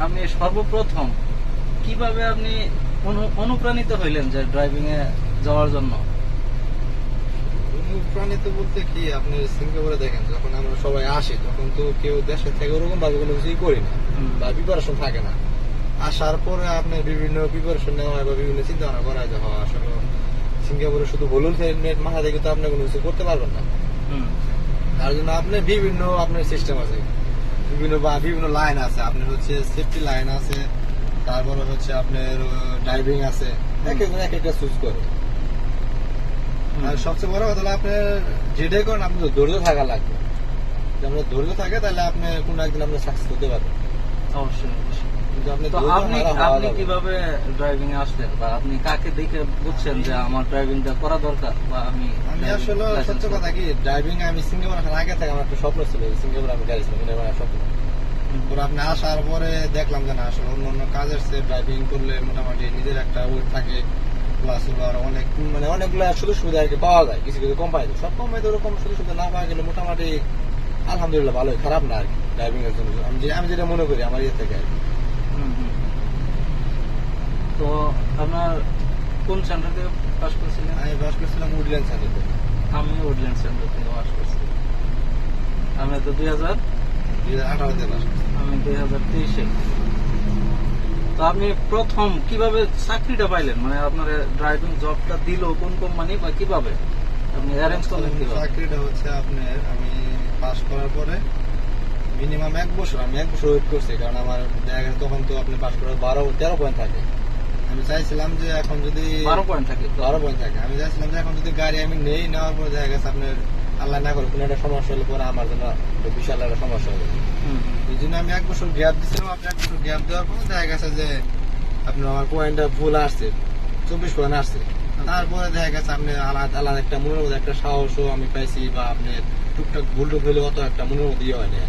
আপনি সর্বপ্রথম কীভাবে আপনি অনু- অনুপ্রাণিত হইলেন যে ড্রাইভিং এ যাওয়ার জন্য? অনুপ্রাণিত বলতে কি আপনি সিঙ্গাপুরে দেখেন যখন আমরা সবাই আসি তখন তো কেউ দেশে থেকে ওরকম ভাবে কোনো কিছুই করি না বা প্রিপারেশন থাকে না। আসার পরে আপনি বিভিন্ন প্রিপারেশন নেওয়া হয় বা বিভিন্ন চিন্তা ভাবনা করা হয় যে হ্যাঁ, আসলে সিঙ্গাপুরে শুধু হলুদ হেলমেট মাথা থেকে তো আপনি কোনো কিছু করতে পারবেন না। তার জন্য আপনি বিভিন্ন আপনার সিস্টেম আছে। বিভিন্ন বা বিভিন্ন লাইন আছে। আপনার হচ্ছে সেফটি লাইন আছে তারপরে হচ্ছে আপনার ড্রাইভিং আছে। এক একজন এক একটা চুজ করে। আর সবচেয়ে বড় কথা হলো আপনার যেটাই করেন আপনি তো ধৈর্য থাকা লাগবে। যদি আপনার ধৈর্য থাকে তাহলে আপনি কোনো একদিন আপনি সাকসেস হতে পারবেন। অবশ্যই আপনি তো আপনি আপনি কীভাবে ড্রাইভিং এ আসলেন? বা আপনি কাকে দেখে বুঝছেন যে আমার ড্রাইভিংটা করা দরকার বা আমি আমি আসলে সত্য কথা কি ড্রাইভিং আমি সিঙ্গাপুর আসার আগে থেকে আমার একটা স্বপ্ন ছিল সিঙ্গাপুর আমি গাড়ি চালাবো এটা স্বপ্ন। হুম, পরে আপনি আসার পরে দেখলাম যে না আসলে অন্য অন্য কাজের ড্রাইভিং করলে মোটামুটি নিজের একটা ওয়েট থাকে প্লাস হলো আর অনেক মানে অনেকগুলো সুযোগ সুবিধা আর কি পাওয়া যায় কিছু কিছু কোম্পানিতে সব কোম্পানিতে ওরকম সুযোগ সুবিধা না পাওয়া গেলে মোটামুটি আলহামদুলিল্লাহ ভালোই খারাপ না আর কি ড্রাইভিং এর জন্য। আমি আমি যেটা মনে করি আমার ইয়ে থেকে আর কি। তো আপনার কোন সেন্টার থেকে পাস করেছিলেন? আমি বাস করছিলাম উডল্যান্ড সেন্টারে আমি উডল্যান্ড সেন্টার থেকে পাস করছি। আমি তো দুই হাজার আঠারোতে বাস আমি দুই হাজার তেইশে। তো আপনি প্রথম কীভাবে চাকরিটা পাইলেন? মানে আপনার ড্রাইভিং জবটা দিল কোন কোম্পানি বা কীভাবে? আপনি অ্যারেঞ্জ করলেন কীভাবে? চাকরিটা হচ্ছে আপনার আমি পাস করার পরে মিনিমাম এক বছর আমি এক বছর ওয়েট করছি কারণ আমার দেখা তখন তো আপনি পাস করার বারো তেরো পয়েন্ট থাকে। আমি চাইছিলাম যে এখন যদি বারো পয়েন্ট থাকে। বারো পয়েন্ট থাকে। আমি চাইছিলাম যে এখন যদি গাড়ি আমি নেই নেওয়ার পরে দেখা গেছে আপনার আল্লাহ না করে কোনো একটা সমস্যা হলে পরে আমার জন্য বিশাল একটা সমস্যা হবে। এই জন্য আমি এক বছর গ্যাপ দিচ্ছিলাম আপনি এক বছর গ্যাপ দেওয়ার পরে দেখা গেছে যে আপনার আমার পয়েন্টটা ভুল আসছে চব্বিশ পয়েন্ট আসছে। তারপরে দেখা গেছে আপনি আলাদা আলাদা একটা মনের মধ্যে একটা সাহসও আমি পাইছি বা আপনি টুকটাক ভুল টুক হলে অত একটা মনের মধ্যে ইয়ে হয় না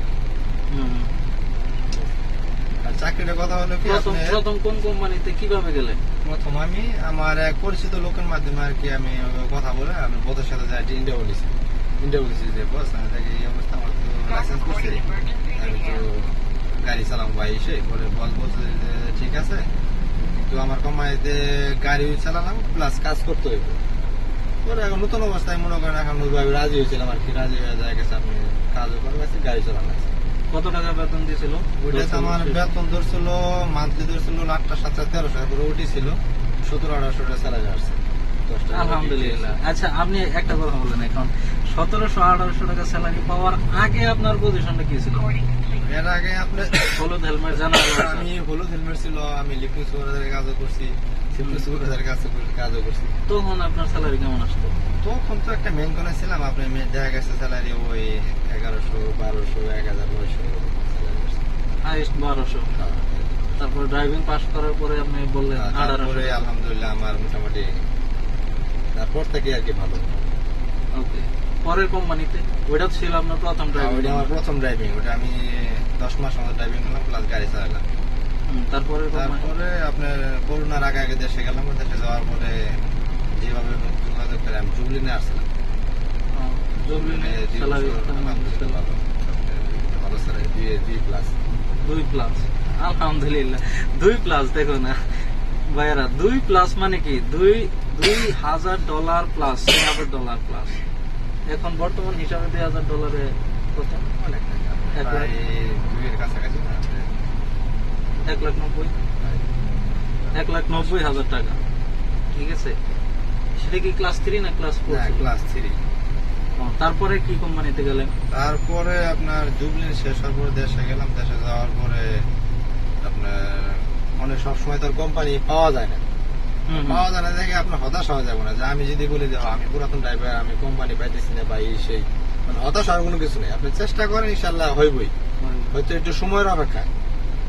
চাকরিটার কথা হলো কি প্রথম কোন কোম্পানিতে কীভাবে গেলেন? প্রথম আমি আমার এক পরিচিত লোকের মাধ্যমে আর কি আমি কথা বলে আমি বোধের সাথে যাই ইন্টারভিউ নিছি ইন্টারভিউ নিছি যে বস আমি দেখি এই অবস্থা আমার তো লাইসেন্স করছে। আমি তো গাড়ি চালাম ভাই এসে পরে বস বলছে যে ঠিক আছে তো আমার কমাইতে গাড়ি চালালাম প্লাস কাজ করতে হইব। পরে এখন নতুন অবস্থায় মনে করেন এখন রাজি হয়েছিলাম আর কি রাজি হয়ে যায় গেছে আপনি কাজও করে গেছে গাড়ি চালানো আছে কত টাকা বেতন দিয়েছিল? ওইটাতে আমার বেতন ধরছিল মান্থলি ধরছিল লাখটা সাতটা তেরোশো করে উঠেছিল ছিল। সতেরো আঠারোশো টাকা স্যালারি আসছে। আলহামদুলিল্লাহ। আচ্ছা আপনি একটা কথা বললেন এখন। সতেরোশো আঠারোশো টাকা স্যালারি পাওয়ার আগে আপনার পজিশনটা কি ছিল? এর আগে আপনি হলুদ হেলমেট জানা আমি হলুদ হেলমেট ছিল আমি লিকুইড সুপারভাইজারের কাজও করছি সিভিল সুপারভাইজারের কাজ কাজও করছি। তখন আপনার স্যালারি কেমন আসতো? তখন তো একটা মেন কোনে ছিলাম আপনি দেখা গেছে স্যালারি ওই এগারোশো বারোশো এক হাজার নয়শো হাইস্ট বারোশো। তারপর ড্রাইভিং পাস করার পরে আপনি বললেন আলহামদুলিল্লাহ আমার মোটামুটি তারপর থেকে আর কি ভালো। ওকে পরের কোম্পানিতে ওইটা ছিল আপনার প্রথম ড্রাইভিং ওইটা আমার প্রথম ড্রাইভিং ওটা আমি দশ মাস মতো ড্রাইভিং করলাম প্লাস গাড়ি চালালাম। তারপরে তারপরে আপনার করোনার আগে আগে দেশে গেলাম দেশে যাওয়ার পরে যেভাবে যোগাযোগ করে আমি জুবলিনে আসছিলাম জুবলিনে দুই ভালো দুই দুই প্লাস দুই প্লাস আলহামদুলিল্লাহ। দুই প্লাস দেখো না। ভাইয়ারা দুই প্লাস মানে কি? দুই দুই হাজার ডলার প্লাস ছয় হাজার ডলার প্লাস এখন বর্তমান হিসাবে দুই হাজার ডলারে কত? অনেক টাকা। এক লাখ? নব্বই। এক লাখ নব্বই হাজার টাকা। ঠিক আছে? সেটা কি ক্লাস থ্রি না ক্লাস ফোর ক্লাস থ্রি তারপরে কি কোম্পানিতে গেলেন? তারপরে আপনার জুবলিন শেষ হওয়ার পরে দেশে গেলাম। দেশে যাওয়ার পরে আপনার অনেক সবসময় তোর কোম্পানি পাওয়া যায় না। পাওয়া যায় না দেখে আপনার হতাশ হওয়া যাবে না। যে আমি যদি বলি যে আমি পুরাতন ড্রাইভার আমি কোম্পানি পাইতেছি না বা এই সেই। মানে হতাশ হওয়ার কোনো কিছু নেই। আপনি চেষ্টা করেন ইনশাল্লাহ হইবই। হয়তো একটু সময়ের অপেক্ষা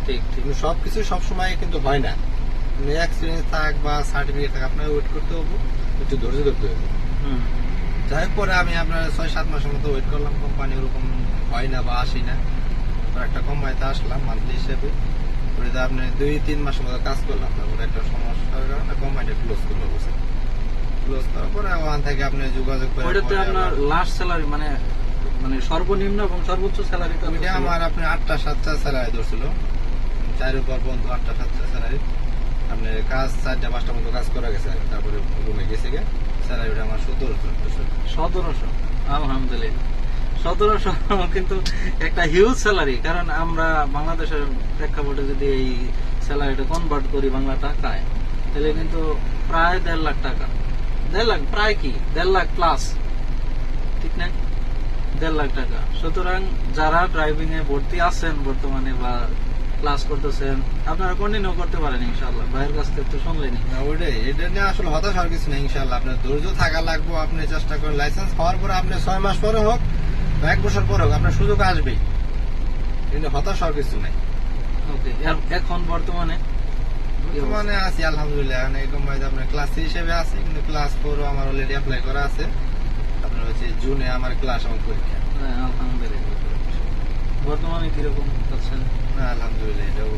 ঠিক ঠিক। কিন্তু সবকিছু সবসময় কিন্তু হয় না। এক্সপিরিয়েন্স থাক বা সার্টিফিকেট থাক আপনার ওয়েট করতে হবে। একটু ধৈর্য ধরতে হবে। হুম, যাই পরে আমি আপনার ছয় সাত মাসের মতো ওয়েট করলাম। কোম্পানি ওরকম হয় না বা আসি না। একটা কোম্পানিতে আসলাম মান্থলি হিসেবে। ওটাতে আপনি দুই তিন মাসের মতো কাজ করলাম তারপরে একটা সমস্যার কারণে কোম্পানিটা ক্লোজ করল ক্লোজ করার পরে ওখান থেকে আপনি যোগাযোগ করে ওইটাতে পরে আপনার লাস্ট স্যালারি মানে মানে সর্বনিম্ন এবং সর্বোচ্চ স্যালারি ওইটা আমার আপনি আটটা সাতটা স্যালারি ধরছিল। চারের পর বন্ধু আটটা সাতটা স্যালারি আপনার কাজ চারটা পাঁচটা মতো কাজ করা গেছে তারপরে রুমে গেছে গে স্যালারিটা আমার সতেরোশো সতেরোশো। আলহামদুলিল্লাহ। সতেরোশো কিন্তু একটা হিউজ স্যালারি কারণ আমরা বাংলাদেশের প্রেক্ষাপটে যদি এই স্যালারিটা কনভার্ট করি বাংলা টাকায়, তাহলে কিন্তু প্রায় দেড় লাখ টাকা। দেড় লাখ, প্রায় কি? দেড় লাখ প্লাস ঠিক না? দেড় লাখ টাকা। সুতরাং যারা ড্রাইভিং এ ভর্তি আছেন বর্তমানে বা ক্লাস করতেছেন, আপনারা কন্টিনিউ করতে পারেন ইনশাআল্লাহ। ভাইয়ের কাছ থেকে তো শুনলেনি না, ওইটাই। এটা নিয়ে আসলে হতাশ হওয়ার কিছু নেই ইনশাল্লাহ আপনার ধৈর্য থাকা লাগবে, আপনি চেষ্টা করেন। লাইসেন্স হওয়ার পরে আপনি ছয় মাস পরে হোক বা এক বছর পরে হোক আপনার সুযোগ আসবেই। কিন্তু হতাশ হওয়ার কিছু নেই। ওকে এখন বর্তমানে? বর্তমানে আছি আলহামদুলিল্লাহ। এখন এরকম ভাই আপনার ক্লাস হিসেবে আছি কিন্তু ক্লাস ফোরও আমার অলরেডি অ্যাপ্লাই করা আছে। আপনার হচ্ছে জুনে আমার ক্লাস আমার পরীক্ষা। হ্যাঁ, আলহামদুলিল্লাহ। বর্তমানে কীরকম পাচ্ছেন না আলহামদুলিল্লাহ এটাও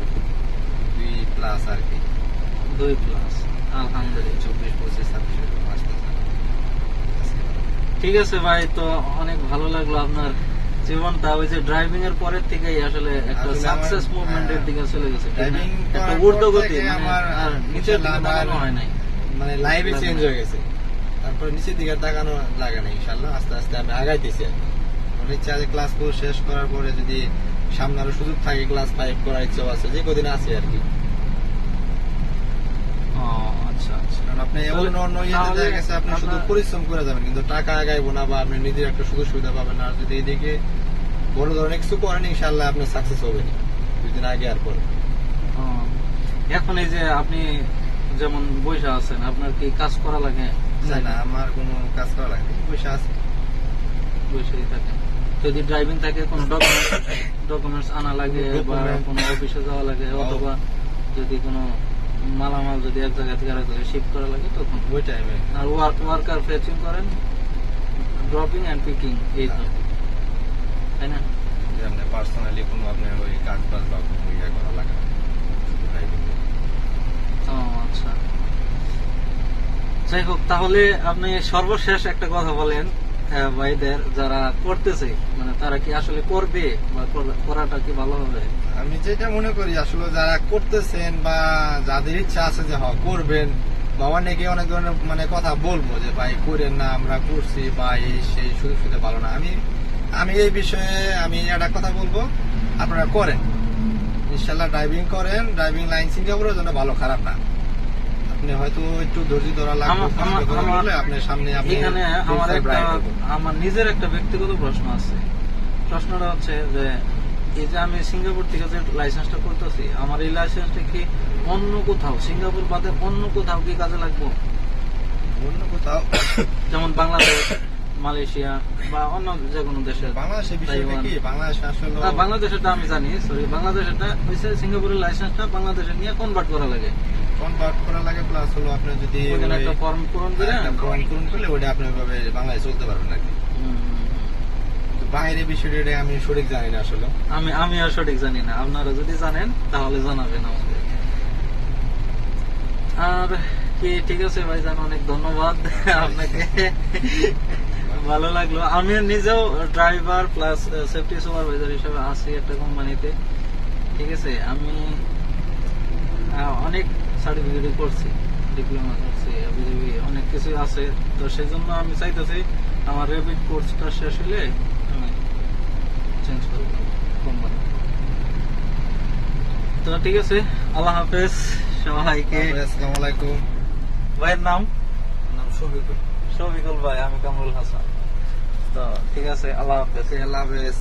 দুই প্লাস আর কি। দুই প্লাস আলহামদুলিল্লাহ চব্বিশ পঁচিশ ছাব্বিশ। ঠিক আছে ভাই তো অনেক ভালো লাগল আপনার জীবনটা। ওই যে ড্রাইভিং এর পরের থেকেই আসলে একটা সাকসেস মুভমেন্টের। দিকে চলে গেছে একটা ঊর্ধ্বগতি মানে আমার, নিচের দিকে তাকানো হয় নাই। মানে লাগে চেঞ্জ হয়ে গেছে। তারপর নিচের দিকে তাকানো লাগে না ইনশাল্লাহ আস্তে আস্তে আমি আগাইতেছি। আমার ইচ্ছা আছে ক্লাস শেষ করার পরে যদি সামনে আরও সুযোগ থাকে ক্লাস ফাইভ করার ইচ্ছা আছে যে কদিন আছে আর কি। আচ্ছা আচ্ছা। কারণ আপনি এমন অন্য ইয়েতে দেখা গেছে আপনি শুধু আপনার- পরিশ্রম করে যাবেন কিন্তু টাকা আগাইবো না বা আপনি নিজের একটা সুযোগ সুবিধা পাবেন না। আর যদি এদিকে বড় ধরনের কিছু করেন ইনশাল্লাহ আপনি সাকসেস হবেন দুদিন আগে আর পরে। এখন এই যে আপনি যেমন বৈশা আছেন আপনার কি কাজ করা লাগে? না আমার কোনো কাজ করা লাগে। আছে। বৈশাই থাকেন যদি ড্রাইভিং থাকে কোনো ডকুমেন্টস ডকুমেন্টস আনা লাগে বা কোনো অফিসে যাওয়া লাগে অথবা যদি কোনো মালামাল যদি এক জায়গা থেকে আরেক জায়গায় শিফট করা লাগে তখন ওই টাইমে আর ওয়ার্ক ওয়ার্কার ফেচিং করেন ড্রপিং অ্যান্ড পিকিং এই তাই না? আপনি পার্সোনালি কোনো আপনার ওই কাজ বাজ বা কোনো ইয়ে করা লাগে না ও আচ্ছা। যাই হোক তাহলে আপনি সর্বশেষ একটা কথা বলেন। ভাইদের যারা করতেছে মানে তারা কি আসলে করবে বা করাটা কি ভালো হবে? আমি যেটা মনে করি, আসলে যারা করতেছেন বা যাদের ইচ্ছা আছে যে হ করবেন বা অনেকে অনেক ধরনের মানে কথা বলব যে, ভাই, করেন না, আমরা করছি বা এই সেই সুযোগ শুধু ভালো না। আমি আমি এই বিষয়ে, আমি একটা কথা বলব, আপনারা করেন। ইনশাল্লাহ ড্রাইভিং করেন ড্রাইভিং লাইন সিঙ্গাপুরের জন্য ভালো, খারাপ না। আপনি হয়তো একটু ধৈর্য ধরা লাগবে আপনি সামনে এখানে আমার একটা আমার নিজের একটা ব্যক্তিগত প্রশ্ন আছে। প্রশ্নটা হচ্ছে যে এই যে আমি সিঙ্গাপুর থেকে যে লাইসেন্সটা করতেছি আমার এই লাইসেন্সটা কি অন্য কোথাও সিঙ্গাপুর বাদে অন্য কোথাও কি কাজে লাগবো? অন্য কোথাও। যেমন বাংলাদেশ মালয়েশিয়া বা অন্য যে কোনো দেশে। বাংলাদেশেরটা আমি জানি সরি বাংলাদেশেরটা সিঙ্গাপুরের লাইসেন্সটা বাংলাদেশে নিয়ে কনভার্ট করা লাগে। কনভার্ট করা লাগে প্লাস হলো আপনি যদি ওখানে একটা ফর্ম পূরণ করে ফর্ম পূরণ করলে ওটা আপনি ওইভাবে বাংলায় চলতে পারবেন আর কি হুম, হুম, হুম। কিন্তু বাইরে বিষয়টা আমি সঠিক জানি না আসলে। আমি আমি আর সঠিক জানি না। আপনারা যদি জানেন তাহলে জানাবেন আমাদের। আর কি ঠিক আছে ভাইজান অনেক ধন্যবাদ আপনাকে। ভালো লাগল। আমি নিজেও ড্রাইভার প্লাস সেফটি সুপারভাইজার হিসেবে আছি একটা কোম্পানিতে ঠিক আছে? আমি অনেক করছি ডিপ্লোমা করছি আবিজাবি অনেক কিছু আছে। তো সেই জন্য আমি চাইতেছি আমার রেপিড কোর্সটা শেষ হলে আমি চেঞ্জ করব কোম্পানি তো ঠিক আছে আল্লাহ হাফেজ সবাইকে। আসসালামু আলাইকুম। ভাইয়ের নাম? নাম শফিকুল। শফিকুল ভাই আমি কামরুল হাসান। তো ঠিক আছে আল্লাহ হাফেজ। আল্লাহ হাফেজ।